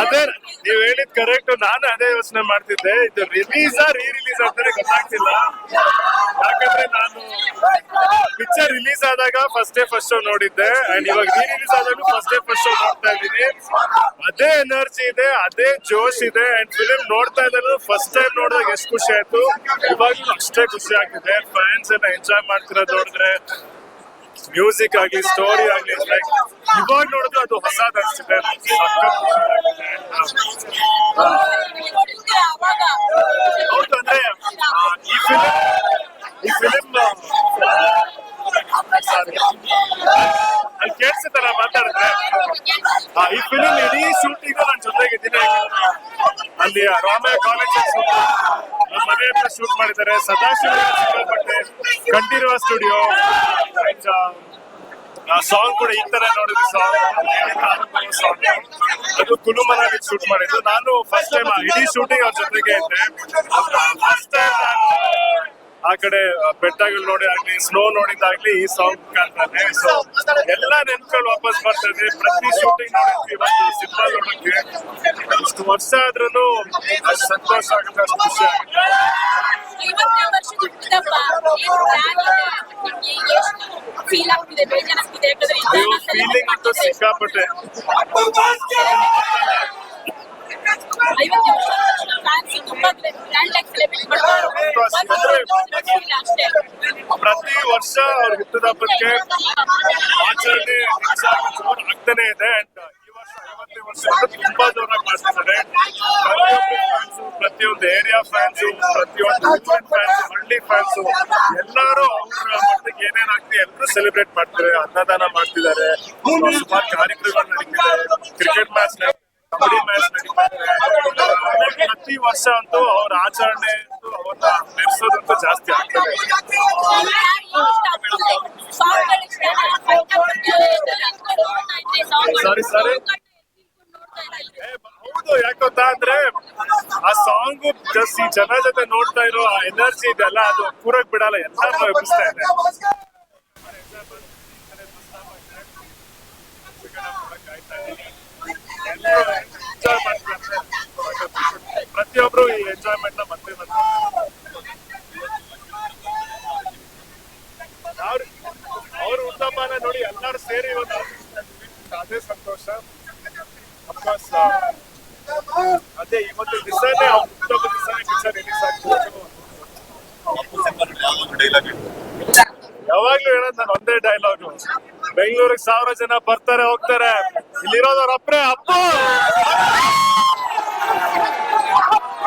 ಅದೇ ನೀವ್ ಹೇಳಿದ್ ಕರೆಕ್ಟ್ ನಾನು ಅದೇ ಯೋಚನೆ ಮಾಡ್ತಿದ್ದೆ. ಇದು ರಿಲೀಸ್ ರೀ ರಿಲೀಸ್ ಅಂತಾನೆ ಗೊತ್ತಾಗ್ತಿಲ್ಲ. ಯಾಕಂದ್ರೆ ನಾನು ಪಿಕ್ಚರ್ ರಿಲೀಸ್ ಆದಾಗ ಫಸ್ಟ್ ಡೇ ಫಸ್ಟ್ ಶೋ ನೋಡಿದ್ದೆ. ಅಂಡ್ ಇವಾಗ ರೀ ರಿಲೀಸ್ ಆದಾಗ ಫಸ್ಟ್ ಡೇ ಫಸ್ಟ್ ಶೋ ನೋಡ್ತಾ ಇದ್ದೀನಿ. ಅದೇ ಎನರ್ಜಿ ಇದೆ, ಅದೇ ಜೋಶ್ ಇದೆ. ಅಂಡ್ ಫಿಲಿಮ್ ನೋಡ್ತಾ ಇದ್ದಾರೆ ಫಸ್ಟ್ ಟೈಮ್ ನೋಡಿದಾಗ ಎಷ್ಟು ಖುಷಿ ಆಯ್ತು. ಇವಾಗ ಅಷ್ಟೇ ಖುಷಿ ಆಗ್ತಿದೆ. ಫ್ಯಾನ್ಸ್ ಎಲ್ಲ ಎಂಜಾಯ್ ಮಾಡ್ತಿರೋದು ನೋಡಿದ್ರೆ ಮ್ಯೂಸಿಕ್ ಆಗಲಿ ಸ್ಟೋರಿ ಆಗಲಿ ಇವಾಗ ನೋಡಿದ್ರೆ ಅದು ಹೊಸದ ಅನ್ಸುತ್ತೆ. ಸಖತ್ ಖುಷಿ ಆಗುತ್ತೆ. ಹೌದು ಅಂದ್ರೆ ಆ, ಈ ಫಿಲಿಂ ಈ ಫಿಲಿಂ ಅಲ್ಲಿ ಕೇಳಿಸುತ್ತಲ್ಲ ಮಾತಾಡಿದ್ರೆ ಆ, ಈ ಫಿಲಿಂ ಇಡೀ ಶೂಟಿಂಗ್ ನನ್ನ ಜೊತೆಗಿದ್ದೀನಿ ಅಲ್ಲಿ ರಾಮಯ್ಯ ಕಾಲೇಜ್ ನಮ್ಮ ಮನೆ ಹತ್ರ ಶೂಟ್ ಮಾಡಿದ್ದಾರೆ. ಸದಾಶಿವ ಸಿಕ್ಕಾಪಟ್ಟೆ ಕಂಠೀರವ ಸ್ಟುಡಿಯೋ ಸಾಂಗ್ ಕೂಡ ಈ ತರ ನೋಡಿದ್ವಿ ಸಾಂಗ್ ಅದು ಕುಲುಮನಾಗಿ ಶೂಟ್ ಮಾಡಿದ್ದು. ನಾನು ಫಸ್ಟ್ ಟೈಮ್ ಇಡೀ ಶೂಟಿಂಗ್ ಅವ್ರ ಜೊತೆಗೆ ಇದ್ದೆ. ಫಸ್ಟ್ ಟೈಮ್ ಆ ಕಡೆ ಬೆಟ್ಟಗಳು ನೋಡಿ ಆಗ್ಲಿ ಸ್ನೋ ನೋಡಿದಾಗ್ಲಿ ಈ ಸಾಂಗ್ ಕಾಣ್ತಾನೆ ಸೊ ಎಲ್ಲ ನೆನ್ಕೊಂಡು ವಾಪಸ್ ಬರ್ತದೆ ಪ್ರತಿ ಶೂಟಿಂಗ್ ನೋಡಿದ್ವಿ. ಇವತ್ತು ಸಿನಿಮಾ ನೋಡಕ್ಕೆ ಇಷ್ಟು ವರ್ಷ ಆದ್ರೂ ಅಷ್ಟು ಸಂತೋಷ ಆಗುತ್ತೆ, ಅಷ್ಟು ಖುಷಿ ಆಗುತ್ತೆ. ಫೀಲ್ ಆಗ್ತಿದೆ ಬೇಜಾರಾಗ್ತಿದೆ ಯಾಕಂದ್ರೆ ಅಯ್ಯೋ ಫೀಲಿಂಗ್ ಅಂತೂ ಸಿಕ್ಕಾಪಟ್ಟೆ ಐವತ್ತು ವರ್ಷ ಫ್ಯಾನ್ಸ್ ತುಂಬಾ ಗ್ರ್ಯಾಂಡ್ ಆಗಿ ಸೆಲೆಬ್ರೇಟ್ ಮಾಡ್ತಾರೆ ಅಷ್ಟೇ ಪ್ರತಿ ವರ್ಷ ಅವ್ರ ಹುಟ್ಟುಹಬ್ಬಕ್ಕೆ ಆಚರಣೆ ಹೆಚ್ಚಾಗಿ ಜೋರ್ ಆಗ್ತಾನೆ ಇದೆ ಅಂಡ್ ಈ ವರ್ಷ ಐವತ್ತನೇ ವರ್ಷ ಅಂತೂ ತುಂಬಾ ಜೋರಾಗಿ ಮಾಡ್ತಿದ್ದಾರೆ ಪ್ರತಿಯೊಬ್ಬರು ಫ್ಯಾನ್ಸು ಪ್ರತಿಯೊಂದು ಏರಿಯಾ ಫ್ಯಾನ್ಸು ಪ್ರತಿಯೊಂದು ಫ್ಯಾನ್ಸ್ ಹಳ್ಳಿ ಫ್ಯಾನ್ಸ್ ಎಲ್ಲರೂ ಅವ್ರ ಮಟ್ಟಿಗೆ ಏನೇನ್ ಆಗ್ತಿದೆ ಎಲ್ಲರೂ ಸೆಲೆಬ್ರೇಟ್ ಮಾಡ್ತಾರೆ ಅನ್ನದಾನ ಮಾಡ್ತಿದ್ದಾರೆ. ಸುಮಾರು ಕಾರ್ಯಕ್ರಮಗಳು ನಡೀತಿದೆ. ಕ್ರಿಕೆಟ್ ಮ್ಯಾಚ್ ಕಬಡ್ಡಿ ಮ್ಯಾಚ್ ನಡೀತಾರೆ ಪ್ರತಿ ವರ್ಷ ಅಂತೂ ಅವ್ರ ಆಚರಣೆ ಅಂತೂ ಅವ್ರನ್ನ ಮೆರೆಸೋದಂತೂ ಜಾಸ್ತಿ ಆಗ್ತದೆ. ಹೌದು ಯಾಕಂತ ಅಂದ್ರೆ ಆ ಸಾಂಗ್ ಜಸ್ಟ್ ಈ ಜನ ಜೊತೆ ನೋಡ್ತಾ ಇರೋ ಆ ಎನರ್ಜಿ ಇದೆಲ್ಲ ಅದು ಕೂರಕ್ ಬಿಡಲ್ಲ ಎಲ್ಲಾರು ಎಬ್ಬಿಸ್ತಾ ಇದೆ. ಪ್ರತಿಯೊಬ್ರು ಈ ಎಂಜಾಯ್ಮೆಂಟ್ನ ಮತ್ತೆ ಮತ್ತೆ ಅವ್ರ ಹುಟ್ಟಬ್ಬನ ನೋಡಿ ಎಲ್ಲರೂ ಸೇರಿ ಇವತ್ತು ಅದೇ ಸಂತೋಷ. ಅಫ್ಕೋರ್ಸ್ ಅದೇ ಇವತ್ತು ದಿವಸನೇ ಹುಟ್ಟಬ್ಬ ದಿವಸನೇ ಪಿಕ್ಚರ್ ರಿಲೀಸ್ ಯಾವಾಗ್ಲೂ ಹೇಳೋದು ನಾನು ಒಂದೇ ಡೈಲಾಗ್ ಬೆಂಗಳೂರಿಗೆ ಸಾವಿರ ಜನ ಬರ್ತಾರೆ, ಹೋಗ್ತಾರೆ. ಇಲ್ಲಿರೋದವ್ರ ಅಪ್ರೆ ಅಪ್ಪ!